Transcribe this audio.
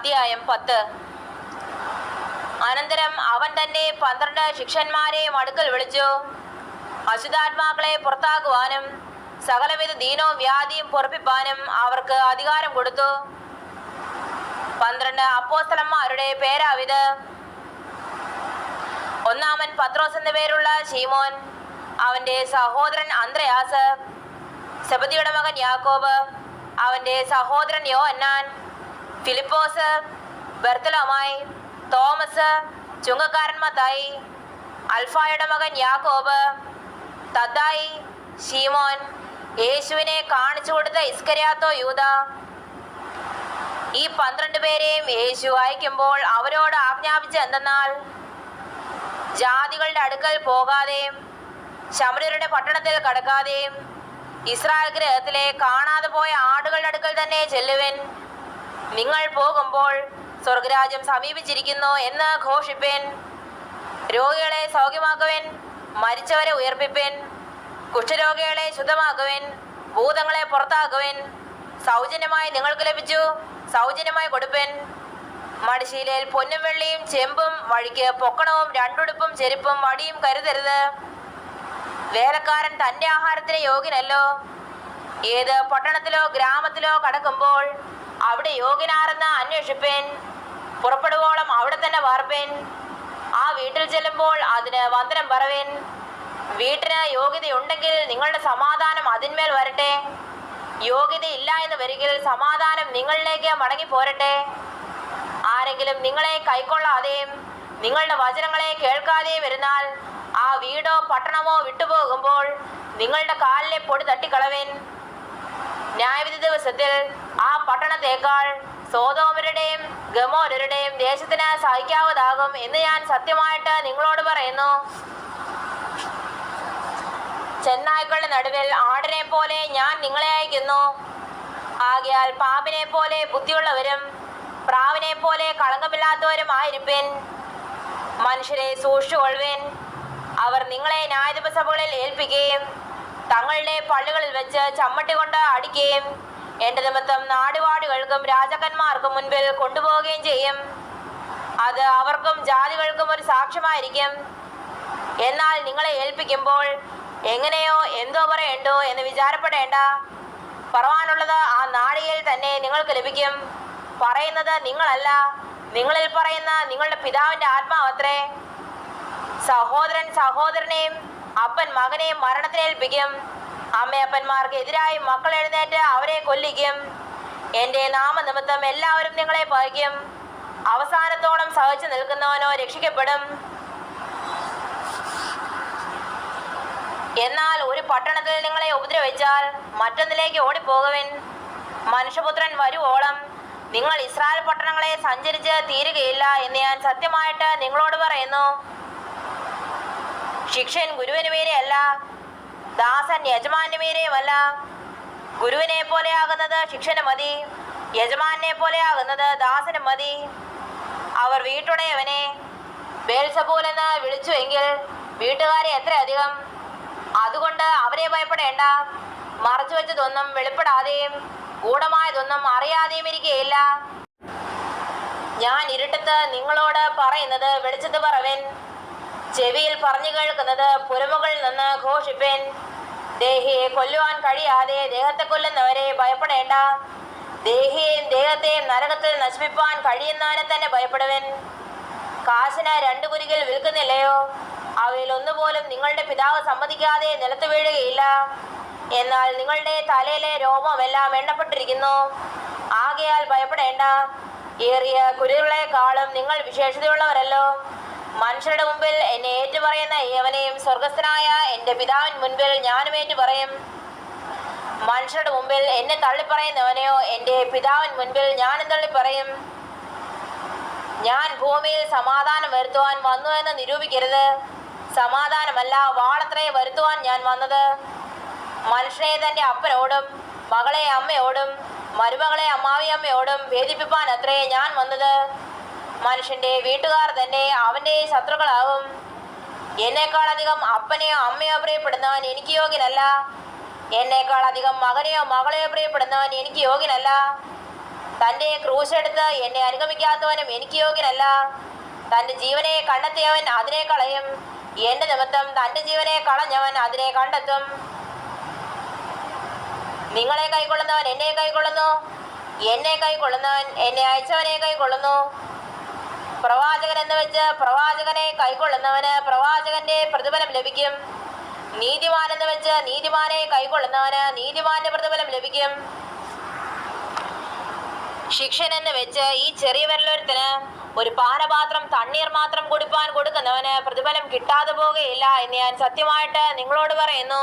അധ്യായം പത്ത്. അനന്തരം അവൻ തന്നെ പന്ത്രണ്ട് ശിഷ്യന്മാരെയും അടുക്കൽ വിളിച്ചു. അശുദ്ധാത്മാക്കളെ പുറത്താക്കുവാനും സകലവിധ ദീനോ വ്യാധിയും പൊറപ്പിപ്പാനും അവർക്ക് അധികാരം കൊടുത്തു. പന്ത്രണ്ട് അപ്പോസ്തലന്മാരുടെ പേരാവിത്. ഒന്നാമൻ പത്രോസ് എന്ന പേരുള്ള ശീമോൻ അവന്റെ സഹോദരൻ അന്ത്രയാസ് സെബദിയുടെ മകൻ യാക്കോബ് അവന്റെ സഹോദരൻ യോഹന്നാൻ ഫിലിപ്പോസ് ബർത്തലോമായി തോമസ് ചുങ്കക്കാരൻ മത്തായി അൽഫായുടെ മകൻ യാക്കോബ് തദ്ദായി ഷീമോൻ യേശുവിനെ കാണിച്ചു കൊടുത്ത ഇസ്കരിയാത്തോ യൂത. ഈ പന്ത്രണ്ട് പേരെയും യേശു അയക്കുമ്പോൾ അവരോട് ആജ്ഞാപിച്ച എന്തെന്നാൽ ജാതികളുടെ അടുക്കൽ പോകാതെയും ശമരരുടെ പട്ടണത്തിൽ കടക്കാതെയും ഇസ്രായേൽ ഗ്രഹത്തിലെ കാണാതെ പോയ ആടുകളുടെ അടുക്കൽ തന്നെ ചെല്ലുവൻ. നിങ്ങൾ പോകുമ്പോൾ സ്വർഗരാജ്യം സമീപിച്ചിരിക്കുന്നു എന്ന് ഘോഷിപ്പൻ രോഗികളെ സൗഖ്യമാക്കുവൻ മരിച്ചവരെ ഉയർപ്പിപ്പൻ കുഷ്ഠരോഗികളെ ശുദ്ധമാക്കുവൻ ഭൂതങ്ങളെ പുറത്താക്കുവൻ സൗജന്യമായി നിങ്ങൾക്ക് ലഭിച്ചു സൗജന്യമായി കൊടുപ്പൻ. മടിശീലയിൽ പൊന്നും വെള്ളിയും ചെമ്പും വഴിക്ക് പൊക്കണവും രണ്ടുടുപ്പും ചെരുപ്പും വടിയും കരുതരുത്. വേലക്കാരൻ തന്റെ ആഹാരത്തിന് യോഗ്യനല്ലോ. ഏത് പട്ടണത്തിലോ ഗ്രാമത്തിലോ കടക്കുമ്പോൾ അവിടെ യോഗ്യനാരെന്ന് അന്വേഷിപ്പേൻ. പുറപ്പെടുവോളം അവിടെ തന്നെ വാർപ്പേൻ. ആ വീട്ടിൽ ചെല്ലുമ്പോൾ അതിന് വന്ദനം പറവേൻ. വീട്ടിന് യോഗ്യതയുണ്ടെങ്കിൽ നിങ്ങളുടെ സമാധാനം അതിന്മേൽ വരട്ടെ. യോഗ്യതയില്ല എന്ന് വരികിൽ സമാധാനം നിങ്ങളിലേക്ക് മടങ്ങി പോരട്ടെ. ആരെങ്കിലും നിങ്ങളെ കൈക്കൊള്ളാതെയും നിങ്ങളുടെ വചനങ്ങളെ കേൾക്കാതെയും വരുന്നാൽ ആ വീടോ പട്ടണമോ വിട്ടുപോകുമ്പോൾ നിങ്ങളുടെ കാലിലെ പൊടി തട്ടിക്കളവേൻ. ന്യായവിധി ദിവസത്തിൽ പട്ടണത്തേക്കാൾ സോതോമരുടെയും ഗമോരരുടെയും ദേശത്തിന് സഹിക്കാവതാകും എന്ന് ഞാൻ സത്യമായിട്ട് നിങ്ങളോട് പറയുന്നു. ചെന്നായ്ക്കളുടെ നടുവിൽ ആടിനെ പോലെ ഞാൻ നിങ്ങളെ അയക്കുന്നു. ആകയാൽ പാമ്പിനെ പോലെ ബുദ്ധിയുള്ളവരും പ്രാവിനെ പോലെ കളങ്കമില്ലാത്തവരും ആയിരിപ്പൻ. മനുഷ്യരെ സൂക്ഷിച്ചുകൊള്ളുവിൻ. അവർ നിങ്ങളെ ന്യായാധിപസഭകളിൽ ഏൽപ്പിക്കുകയും തങ്ങളുടെ പള്ളികളിൽ വെച്ച് ചമ്മട്ടി കൊണ്ട് അടിക്കുകയും എന്റെ നിമിത്തം നാടുവാടികൾക്കും രാജാക്കന്മാർക്കും മുൻപിൽ കൊണ്ടുപോവുകയും ചെയ്യും. അത് അവർക്കും ജാതികൾക്കും ഒരു സാക്ഷ്യമായിരിക്കും. എന്നാൽ നിങ്ങളെ ഏൽപ്പിക്കുമ്പോൾ എങ്ങനെയോ എന്തോ പറയണ്ടോ എന്ന് വിചാരപ്പെടേണ്ട. പറവാനുള്ളത് ആ നാഴികയിൽ തന്നെ നിങ്ങൾക്ക് ലഭിക്കും. പറയുന്നത് നിങ്ങളല്ല നിങ്ങളിൽ പറയുന്ന നിങ്ങളുടെ പിതാവിന്റെ ആത്മാവത്രേ. സഹോദരൻ സഹോദരനെയും അപ്പൻ മകനെയും മരണത്തിനേൽപ്പിക്കും അമ്മയപ്പന്മാർക്ക് എതിരായി മക്കൾ എഴുന്നേറ്റ് അവരെ കൊല്ലിക്കും. എന്റെ നാമനിമിത്തം എല്ലാവരും നിങ്ങളെ പകയ്ക്കും അവസാനത്തോളം സഹിച്ചു നിൽക്കുന്നവനോ രക്ഷിക്കപ്പെടും. എന്നാൽ ഒരു പട്ടണത്തിൽ നിങ്ങളെ ഉപദ്രവിച്ചാൽ മറ്റൊന്നിലേക്ക് ഓടിപ്പോകുവിൻ. മനുഷ്യപുത്രൻ വരുവോളം നിങ്ങൾ ഇസ്രായേൽ പട്ടണങ്ങളെ സഞ്ചരിച്ച് തീരുകയില്ല എന്ന് ഞാൻ സത്യമായിട്ട് നിങ്ങളോട് പറയുന്നു. ശിക്ഷൻ ഗുരുവിന് മീരെയല്ല ദാസൻ യജമാന്റെ മീരെയുമല്ല ഗുരുവിനെ പോലെയാകുന്നത് ശിക്ഷന് മതി. യജമാനെ പോലെയാകുന്നത് ദാസന് മതി. അവർ വീട്ടുടയവനെ. ബേൽസബൂൽ എന്ന് വിളിച്ചുവെങ്കിൽ വീട്ടുകാരെ എത്രയധികം അതുകൊണ്ട് അവരെ ഭയപ്പെടേണ്ട. മറച്ചു വെച്ചതൊന്നും വെളിപ്പെടാതെയും ഗൂഢമായതൊന്നും അറിയാതെയും ഇരിക്കുകയില്ല. ഞാൻ ഇരുട്ടത്ത് നിങ്ങളോട് പറയുന്നത് വെളിച്ചത്ത് പറവൻ. ചെവിയിൽ പറഞ്ഞു കേൾക്കുന്നത് പുരമുകളിൽ നിന്ന് ഘോഷിപ്പൻ. ദേഹിയെ കൊല്ലുവാൻ കഴിയാതെ ദേഹത്തെ കൊല്ലുന്നവരെ ഭയപ്പെടേണ്ട. ദേഹിയെയും ദേഹത്തെയും നരകത്തിൽ നശിപ്പിപ്പാൻ കഴിയുന്നവനെ തന്നെ ഭയപ്പെടുവൻ. കാശിന് രണ്ടു കുരികിൽ വിൽക്കുന്നില്ലയോ? അവയിൽ ഒന്നുപോലും നിങ്ങളുടെ പിതാവ് സമ്മതിക്കാതെ നിലത്ത് വീഴുകയില്ല. എന്നാൽ നിങ്ങളുടെ തലയിലെ രോമമെല്ലാം എണ്ണപ്പെട്ടിരിക്കുന്നു. ആകയാൽ ഭയപ്പെടേണ്ട. ഏറിയ കുരുകളെക്കാളും നിങ്ങൾ വിശേഷതയുള്ളവരല്ലോ. മനുഷ്യരുടെ മുമ്പിൽ എന്നെ ഏറ്റുപറയുന്ന ഏവനെയും സ്വർഗസ്ഥനായ എന്റെ പിതാവിൻ മുൻപിൽ ഞാനും ഏറ്റുപറയും. മനുഷ്യരുടെ മുമ്പിൽ എന്നെ തള്ളിപ്പറയുന്നവനെയോ എന്റെ പിതാവിൻ മുൻപിൽ ഞാനും തള്ളിപ്പറയും. ഞാൻ ഭൂമിയിൽ സമാധാനം വരുത്തുവാൻ വന്നു എന്ന് നിരൂപിക്കരുത്. സമാധാനമല്ല വാളത്രേ വരുത്തുവാൻ ഞാൻ വന്നത്. മനുഷ്യനെ തന്റെ അപ്പനോടും മകളെ അമ്മയോടും മരുമകളെ അമ്മാവിയമ്മയോടും ഭേദിപ്പിപ്പാൻ അത്രേ ഞാൻ വന്നത്. മനുഷ്യന്റെ വീട്ടുകാർ തന്നെ അവന്റെ ശത്രുക്കളാകും എന്നേക്കാൾ അധികം അപ്പനെയോ അമ്മയോ പ്രിയപ്പെടുന്നവൻ എനിക്ക് യോഗ്യനല്ല. എന്നേക്കാൾ അധികം മകനെയോ മകളെയോ പ്രിയപ്പെടുന്നവൻ എനിക്ക് യോഗ്യനല്ല. തന്റെ ക്രൂശെടുത്ത് എന്നെ അനുഗമിക്കാത്തവനും എനിക്ക് യോഗ്യനല്ല. തന്റെ ജീവനെ കണ്ടെത്തിയവൻ അതിനെ കളയും. എന്റെ നിമിത്തം തന്റെ ജീവനെ കളഞ്ഞവൻ അതിനെ കണ്ടെത്തും. നിങ്ങളെ കൈക്കൊള്ളുന്നവൻ എന്നെ കൈക്കൊള്ളുന്നു. എന്നെ കൈക്കൊള്ളുന്നവൻ എന്നെ അയച്ചവനെ കൈക്കൊള്ളുന്നു. പ്രവാചകൻ എന്ന് വെച്ച് പ്രവാചകനെ കൈക്കൊള്ളുന്നവന് പ്രവാചകന്റെ പ്രതിഫലം ലഭിക്കും. നീതിമാൻ എന്ന് വെച്ച് നീതിമാനെ കൈക്കൊള്ളുന്നവന് നീതിമാന്റെ പ്രതിഫലം ലഭിക്കും. ശിക്ഷൻ എന്ന് വെച്ച് ഈ ചെറിയ ഒരു പാനപാത്രം തണ്ണീർ മാത്രം കുടിപ്പാൻ കൊടുക്കുന്നവന് പ്രതിഫലം കിട്ടാതെ പോകുകയില്ല എന്ന് ഞാൻ സത്യമായിട്ട് നിങ്ങളോട് പറയുന്നു.